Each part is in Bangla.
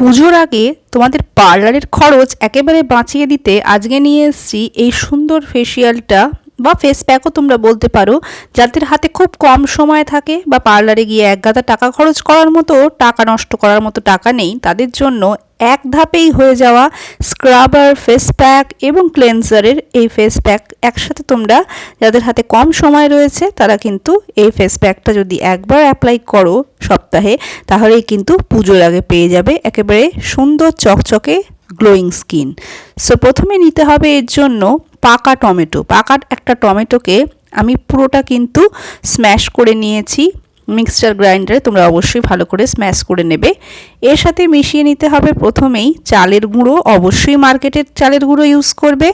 পুজোর আগে তোমাদের পার্লারের খরচ একেবারে বাঁচিয়ে দিতে আজকে নিয়ে এসেছি এই সুন্দর ফেসিয়ালটা বা ফেস প্যাকও তোমরা বলতে পারো, যাদের হাতে খুব কম সময় থাকে বা পার্লারে গিয়ে এক গাদা টাকা খরচ করার মতো, টাকা নষ্ট করার মতো টাকা নেই, তাদের জন্য এক ধাপেই হয়ে যাওয়া স্ক্রাবার ফেস প্যাক এবং ক্লেন্সারের এই ফেস প্যাক একসাথে তোমরা, যাদের হাতে কম সময় রয়েছে, তারা কিন্তু এই ফেস প্যাকটা যদি একবার অ্যাপ্লাই করো সপ্তাহে, তাহলেই কিন্তু পুজোর আগে পেয়ে যাবে একেবারে সুন্দর চকচকে গ্লোয়িং স্কিন সো প্রথমে নিতে হবে এর জন্য পাকা টমেটো। পাকা একটা টমেটোকে আমি পুরোটা কিন্তু স্ম্যাশ করে নিয়েছি। মিক্সচার গ্রাইন্ডারে তোমরা অবশ্যই ভালো করে স্ম্যাশ করে নেবে। এর সাথে মিশিয়ে নিতে হবে প্রথমেই চালের গুঁড়ো। অবশ্যই মার্কেটের চালের গুঁড়ো ইউজ করবে।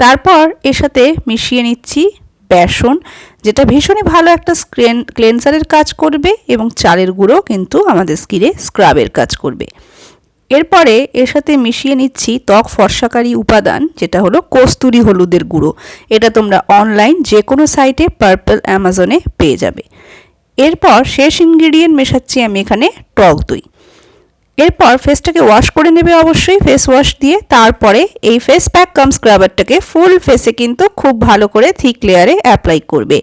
তারপর এর সাথে মিশিয়ে নিচ্ছি বেসন, যেটা ভীষণই ভালো একটা স্ক্রেন ক্লেন্সারের কাজ করবে এবং চালের গুঁড়ো কিন্তু আমাদের স্কিনে স্ক্রাবের কাজ করবে। এরপরে এর সাথে মিশিয়ে নিচ্ছি ত্বক ফর্সাকারী উপাদান, যেটা হলো কস্তুরি হলুদের গুঁড়ো। এটা তোমরা অনলাইন যে কোনো সাইটে পার্পল অ্যামাজনে পেয়ে যাবে। এরপর শেষ ইনগ্রিডিয়েন্ট মেশাচ্ছি আমি এখানে টক দই। এরপর ফেসটাকে ওয়াশ করে নেবে অবশ্যই ফেস ওয়াশ দিয়ে তারপরে এই ফেস প্যাক কাম স্ক্রাবারটাকে ফুল ফেসে কিন্তু খুব ভালো করে থিক লেয়ারে অ্যাপ্লাই করবে।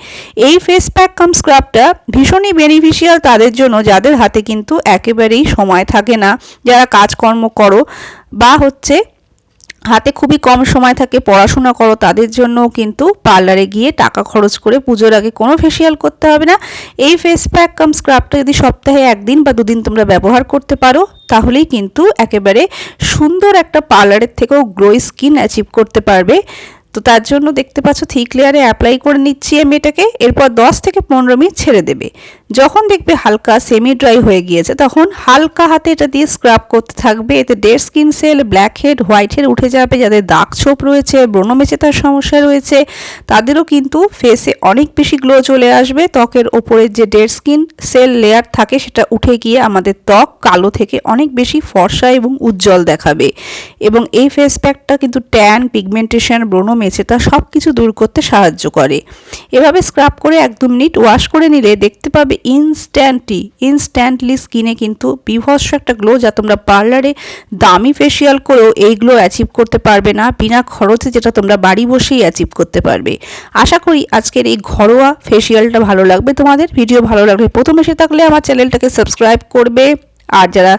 এই ফেস প্যাক কাম স্ক্রাবটা ভীষণই বেনিফিশিয়াল তাদের জন্য, যাদের হাতে কিন্তু একেবারেই সময় থাকে না। যারা কাজকর্ম করো বা হচ্ছে হাতে খুবই কম সময় থাকে, পড়াশোনা করো, তাদের জন্য কিন্তু পার্লারে গিয়ে টাকা খরচ করে পুজোর আগে কোনো ফেসিয়াল করতে হবে না। এই ফেস প্যাক কাম স্ক্রাবটা যদি সপ্তাহে একদিন বা দুদিন তোমরা ব্যবহার করতে পারো, তাহলেই কিন্তু একেবারে সুন্দর একটা পার্লারের থেকেও গ্লো স্কিন অ্যাচিভ করতে পারবে। তো তার জন্য দেখতে পাচ্ছ থিক লেয়ারে অ্যাপ্লাই করে নিচ্ছি আমি এটাকে এরপর দশ থেকে পনেরো মিনিট ছেড়ে দেবে। যখন দেখবে হালকা সেমি ড্রাই হয়ে গিয়েছে, তখন হালকা হাতে এটা দিয়ে স্ক্রাব করতে থাকবে। এতে dead skin cell black head white head উঠে যাবে, যাদের দাগ ছোপ রয়েছে ব্রণমেচেতার সমস্যা রয়েছে। তাদেরও কিন্তু ফেসে অনেক বেশি গ্লো চলে আসবে। ত্বকের ওপরের যে ডেড স্কিন সেল লেয়ার থাকে, সেটা উঠে গিয়ে আমাদের ত্বক কালো থেকে অনেক বেশি ফর্সা এবং উজ্জ্বল দেখাবে। এবং এই ফেস প্যাকটা কিন্তু ট্যান পিগমেন্টেশন ব্রণ মেচেতা সব কিছু দূর করতে সাহায্য করে। এভাবে স্ক্রাব করে এক দু মিনিট ওয়াশ করে নিলে দেখতে পাবে ইনস্ট্যান্টলি ইনস্ট্যান্টলি স্কিনে কিন্তু বিভৎস একটা গ্লো যা তোমরা পার্লারে দামি ফেসিয়াল করেও এই গ্লো অ্যাচিভ করতে পারবে না, বিনা খরচে যেটা তোমরা বাড়ি বসেই অ্যাচিভ করতে পারবে। আশা করি আজকের এই ঘরোয়া ফেসিয়ালটা ভালো লাগবে। তোমাদের ভিডিও ভালো লাগবে প্রথম এসে থাকলে আমার চ্যানেলটাকে সাবস্ক্রাইব করবে। আর যারা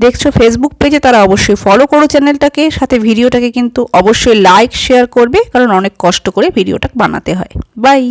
দেখছ ফেসবুক পেজে তারা অবশ্যই ফলো করো চ্যানেলটাকে সাথে ভিডিওটাকে কিন্তু অবশ্যই লাইক শেয়ার করবে, কারণ অনেক কষ্ট করে ভিডিওটা বানাতে হয়। বাই